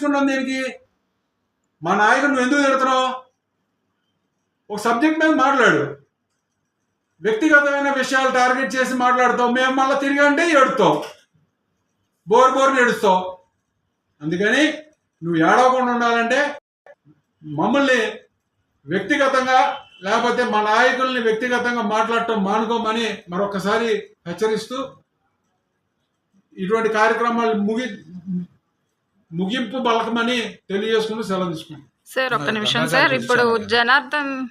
పిలిపించుకున్నాం దీనికి. మా నాయకుడు నువ్వు ఎందుకు తిడుతున్నావు? ఒక సబ్జెక్ట్ మీద మాట్లాడు. వ్యక్తిగతమైన విషయాలు టార్గెట్ చేసి మాట్లాడుతావు. మేము మళ్ళీ తిరిగి అంటే ఏడుతావు బోర్ బోర్ ఏడుస్తావు. అందుకని నువ్వు ఏడవకుండా ఉండాలంటే మమ్మల్ని వ్యక్తిగతంగా లేకపోతే మా నాయకుల్ని వ్యక్తిగతంగా మాట్లాడటం మానుకోమని మరొకసారి హెచ్చరిస్తూ ఇటువంటి కార్యక్రమాలు ముగి ముగింపు బలకమని తెలియజేసుకుని సెలవు తీసుకున్నాం సార్ ఒక్క నిమిషం సార్ ఇప్పుడు. జనార్దన్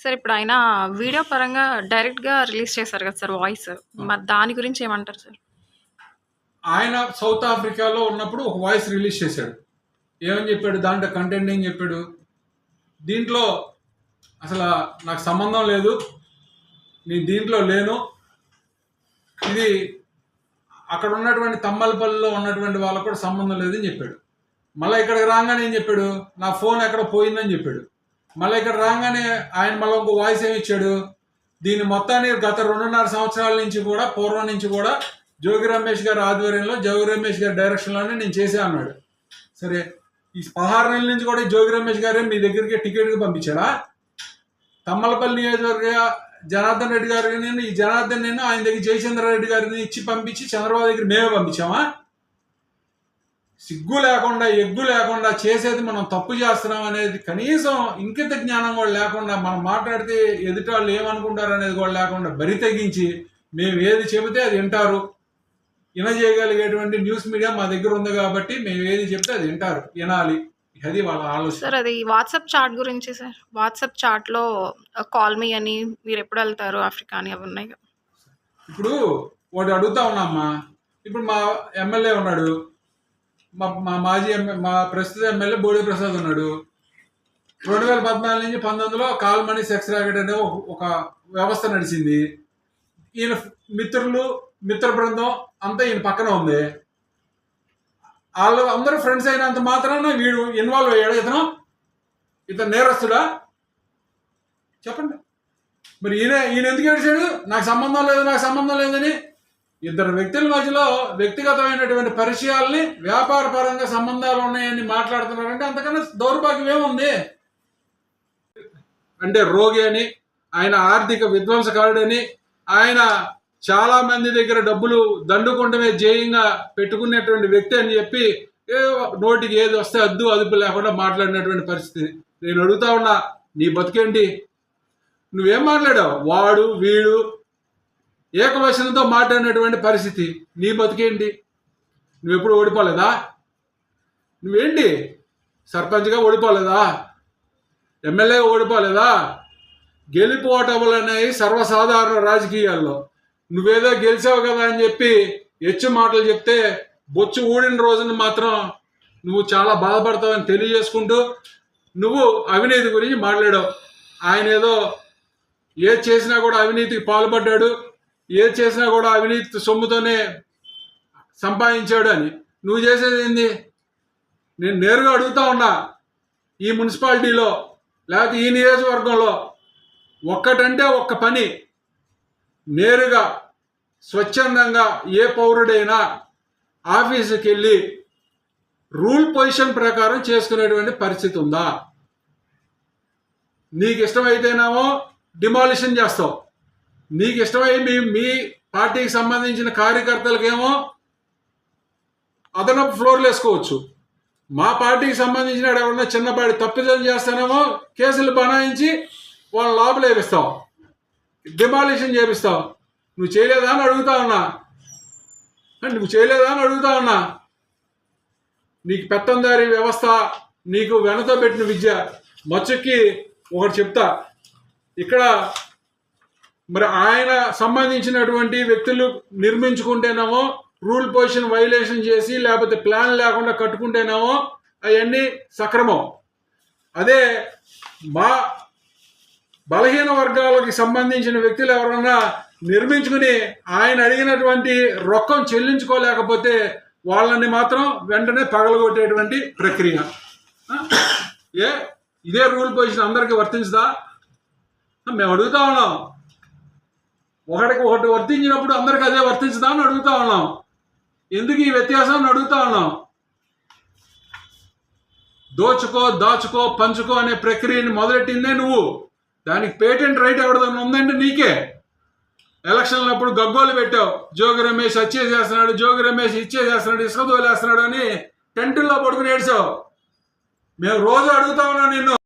సార్ ఇప్పుడు ఆయన వీడియో పరంగా డైరెక్ట్గా రిలీజ్ చేశారు కదా సార్ వాయిస్. మరి దాని గురించి ఏమంటారు సార్? ఆయన సౌత్ ఆఫ్రికాలో ఉన్నప్పుడు ఒక వాయిస్ రిలీజ్ చేశాడు. ఏమని చెప్పాడు? దాంట్లో కంటెంట్ ఏం చెప్పాడు? దీంట్లో అసలు నాకు సంబంధం లేదు. నేను దీంట్లో లేను. ఇది అక్కడ ఉన్నటువంటి తమ్మలపల్లిలో ఉన్నటువంటి వాళ్ళకు కూడా సంబంధం లేదని చెప్పాడు. మళ్ళీ ఇక్కడికి రాగానే ఏం చెప్పాడు? నా ఫోన్ ఎక్కడ పోయిందని చెప్పాడు. మళ్ళీ ఇక్కడ రాగానే ఆయన మళ్ళీ ఇంకో వాయిస్ ఏమి ఇచ్చాడు? దీని మొత్తాన్ని గత రెండున్నర సంవత్సరాల నుంచి కూడా పూర్వం నుంచి కూడా జోగి రమేష్ గారి ఆధ్వర్యంలో జోగి రమేష్ గారి డైరెక్షన్లోనే నేను చేసే అన్నాడు. సరే ఈ పదహారు నెలల నుంచి కూడా జోగి రమేష్ గారే మీ దగ్గరికి టికెట్కి పంపించాడా తమ్మలపల్లి నియోజకవర్గ జనార్దన్ రెడ్డి గారిని నేను ఈ జనార్దన్ నేను ఆయన దగ్గర జయచంద్ర రెడ్డి గారిని ఇచ్చి పంపించి చంద్రబాబు దగ్గర మేమే పంపించామా? సిగ్గు లేకుండా ఎగ్గు లేకుండా చేసేది మనం తప్పు చేస్తున్నాం అనేది కనీసం ఇంకిత జ్ఞానం కూడా లేకుండా మనం మాట్లాడితే ఎదుటి వాళ్ళు ఏమనుకుంటారు అనేది కూడా లేకుండా బరి తెగించి మేము ఏది చెబితే అది వింటారు. వినజేయగలిగేటువంటి న్యూస్ మీడియా మా దగ్గర ఉంది కాబట్టి మేము ఏది చెప్తే అది వింటారు వినాలి. అది వాళ్ళ ఆలోచన. సార్ అది వాట్సాప్ చాట్ గురించి సార్. వాట్సాప్ చాట్లో కాల్ మీ అని మీరు ఎప్పుడు వెళ్తారు? ఆఫ్రికా అని అవి ఉన్నాయి. ఇప్పుడు వాడు అడుగుతా ఉన్నామ్మా ఇప్పుడు మా ఎమ్మెల్యే ఉన్నాడు. మా మా మాజీ ఎమ్మె మా ప్రస్తుత ఎమ్మెల్యే బోడి ప్రసాద్ ఉన్నాడు. రెండు వేల పద్నాలుగు నుంచి పంతొమ్మిదిలో కాల్ మనీ సెక్స్ ర్యాకెట్ అనే ఒక- ఒక వ్యవస్థ నడిచింది. ఈయన మిత్రులు మిత్ర బృందం అంతా ఈయన పక్కన ఉంది. వాళ్ళు అందరూ ఫ్రెండ్స్ అయినంత మాత్రాన వీడు ఇన్వాల్వ్ అయ్యాడు. ఇతను ఇతను నేరస్తుడా? చెప్పండి. మరి ఈయన ఈయన ఎందుకు ఏడిచాడు? నాకు సంబంధం లేదు నాకు సంబంధం లేదని ఇద్దరు వ్యక్తుల మధ్యలో వ్యక్తిగతమైనటువంటి పరిచయాల్ని వ్యాపార పరంగా సంబంధాలు ఉన్నాయని మాట్లాడుతున్నారంటే అంతకన్నా దౌర్భాగ్యం ఏముంది? అంటే రోగి అని ఆయన ఆర్థిక విధ్వంసకారుడని ఆయన చాలా మంది దగ్గర డబ్బులు దండుకుంటమే జేయంగా పెట్టుకునేటువంటి వ్యక్తి అని చెప్పి ఏ నోటికి ఏది వస్తే అద్దు అదుపు లేకుండా మాట్లాడినటువంటి పరిస్థితి. నేను అడుగుతా ఉన్నా నీ బతికేంటి? నువ్వేం మాట్లాడావు? వాడు వీడు ఏకవచనంతో మాట్లాడినటువంటి పరిస్థితి. నీ బతికేంటి? నువ్వు ఎప్పుడు ఓడిపోలేదా? నువ్వేంటి? సర్పంచ్గా ఓడిపోలేదా? ఎమ్మెల్యేగా ఓడిపోలేదా? గెలిపోవటములు అనేవి సర్వసాధారణ రాజకీయాల్లో నువ్వేదో గెలిచావు కదా అని చెప్పి హెచ్చు మాటలు చెప్తే బొచ్చు ఊడిన రోజున మాత్రం నువ్వు చాలా బాధపడతావని తెలియజేసుకుంటూ నువ్వు అవినీతి గురించి మాట్లాడావు. ఆయన ఏదో ఏది చేసినా కూడా అవినీతికి పాల్పడ్డాడు ఏది చేసినా కూడా అవినీతి సొమ్ముతోనే సంపాదించాడు అని. నువ్వు చేసేది ఏంది? నేను నేరుగా అడుగుతా ఉన్నా ఈ మున్సిపాలిటీలో లేకపోతే ఈ నియోజకవర్గంలో ఒక్కటంటే ఒక్క పని నేరుగా స్వచ్ఛందంగా ఏ పౌరుడైనా ఆఫీసుకి వెళ్ళి రూల్ పొజిషన్ ప్రకారం చేసుకునేటువంటి పరిస్థితి ఉందా? నీకు ఇష్టమైతేనేమో డిమాలిషన్ చేస్తావు. నీకు ఇష్టమై మీ మీ పార్టీకి సంబంధించిన కార్యకర్తలకేమో అదనపు ఫ్లోర్లు వేసుకోవచ్చు. మా పార్టీకి సంబంధించిన ఎవరన్నా చిన్నపాటి తప్పిదం చేస్తానేమో కేసులు బనాయించి వాళ్ళ లోపల వేపిస్తావు. డిమాలిషన్ చేపిస్తావు. నువ్వు చేయలేదా అని అడుగుతా ఉన్నా. నువ్వు చేయలేదా అని అడుగుతా ఉన్నా. నీకు పెత్తందారి వ్యవస్థ నీకు వెనతో పెట్టిన విద్య. మచ్చుకి ఒకటి చెప్తా. ఇక్కడ మరి ఆయన సంబంధించినటువంటి వ్యక్తులు నిర్మించుకుంటేనేమో రూల్ పొజిషన్ వైలేషన్ చేసి లేకపోతే ప్లాన్ లేకుండా కట్టుకుంటేనేమో అవన్నీ సక్రమం. అదే మా బలహీన వర్గాలకి సంబంధించిన వ్యక్తులు ఎవరన్నా నిర్మించుకుని ఆయన అడిగినటువంటి రొక్కం చెల్లించుకోలేకపోతే వాళ్ళని మాత్రం వెంటనే పగలగొట్టేటువంటి ప్రక్రియ. ఏ? ఇదే రూల్ పొజిషన్ అందరికీ వర్తించదా? మేము అడుగుతా ఉన్నాం. ఒకటికి ఒకటి వర్తించినప్పుడు అందరికి అదే వర్తించదా అని అడుగుతా ఉన్నాం. ఎందుకు ఈ వ్యత్యాసం అని అడుగుతా ఉన్నాం? దోచుకో దాచుకో పంచుకో అనే ప్రక్రియని మొదలెట్టిందే నువ్వు? దానికి పేటెంట్ రైట్ ఎవరిదన్నా ఉందంటే నీకే. ఎలక్షన్లప్పుడు గగ్గోలు పెట్టావు. జోగి రమేష్ వచ్చేసేస్తున్నాడు జోగి రమేష్ ఇచ్చేసేస్తున్నాడు ఇసుక తోలేస్తున్నాడు అని టెంటుల్లో పడుకుని ఏడ్చావు. మేము రోజు అడుగుతా ఉన్నాం నిన్ను.